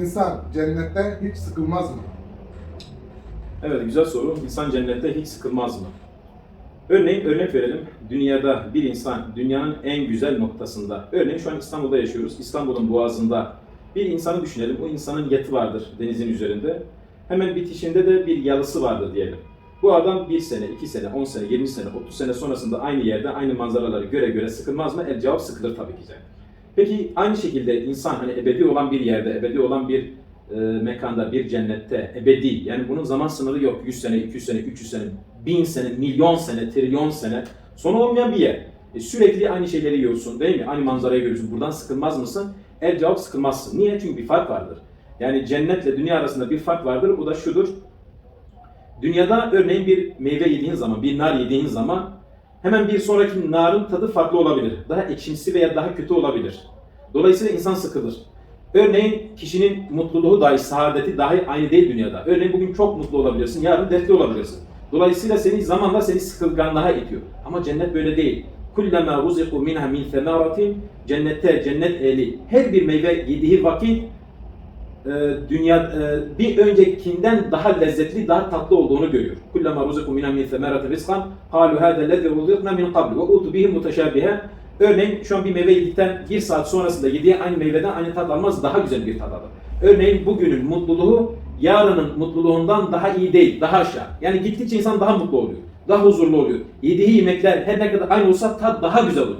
İnsan cennette hiç sıkılmaz mı? Evet güzel soru. İnsan cennette hiç sıkılmaz mı? Örneğin örnek verelim. Dünyada bir insan dünyanın en güzel noktasında. Örneğin şu an İstanbul'da yaşıyoruz. İstanbul'un boğazında bir insanı düşünelim. O insanın yatı vardır denizin üzerinde. Hemen bitişinde de bir yalısı vardır diyelim. Bu adam bir sene, iki sene, on sene, yirmi sene, otuz sene sonrasında aynı yerde aynı manzaraları göre göre sıkılmaz mı? El cevap sıkılır tabii ki de. Peki aynı şekilde insan hani ebedi olan bir yerde, ebedi olan bir e, mekanda, bir cennette, ebedi. Yani bunun zaman sınırı yok. 100 sene, 200 sene, 300 sene, 1000 sene, milyon sene, trilyon sene. Sonu olmayan bir yer. E, sürekli aynı şeyleri yiyorsun değil mi? Aynı manzarayı görüyorsun. Buradan sıkılmaz mısın? El cevap sıkılmazsın. Niye? Çünkü bir fark vardır. Yani cennetle dünya arasında bir fark vardır. O da şudur. Dünyada örneğin bir meyve yediğin zaman, bir nar yediğin zaman hemen bir sonraki narın tadı farklı olabilir. Daha ekşimsi veya daha kötü olabilir. Dolayısıyla insan sıkılır. Örneğin kişinin mutluluğu dahi, saadeti dahi aynı değil dünyada. Örneğin bugün çok mutlu olabilirsin, yarın dertli olabilirsin. Dolayısıyla seni zamanla seni sıkılganlığa itiyor. Ama cennet böyle değil. Kullama ruziku minha min semaratin cennette cennet ehli her bir meyve yediği vakit e, dünya e, bir öncekinden daha lezzetli, daha tatlı olduğunu görüyor. Kullama ruziku minha min semaratin rizqan qalu hada allazi ruzikna min qabl ve utu bihi muteşabihe Örneğin şu an bir meyve yedikten bir saat sonrasında yediği aynı meyveden aynı tat almaz, daha güzel bir tat alır. Örneğin bugünün mutluluğu yarının mutluluğundan daha iyi değil, daha aşağı. Yani gittikçe insan daha mutlu oluyor, daha huzurlu oluyor. Yediği yemekler her ne kadar aynı olsa tat daha güzel oluyor.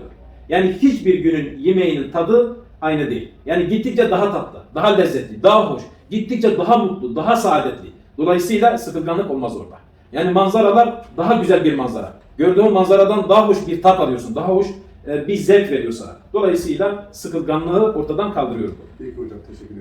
Yani hiçbir günün yemeğinin tadı aynı değil. Yani gittikçe daha tatlı, daha lezzetli, daha hoş, gittikçe daha mutlu, daha saadetli. Dolayısıyla sıkılganlık olmaz orada. Yani manzaralar daha güzel bir manzara. Gördüğün manzaradan daha hoş bir tat alıyorsun, daha hoş bir zevk veriyor sana. Dolayısıyla sıkılganlığı ortadan kaldırıyor bu. Peki hocam teşekkür ederim.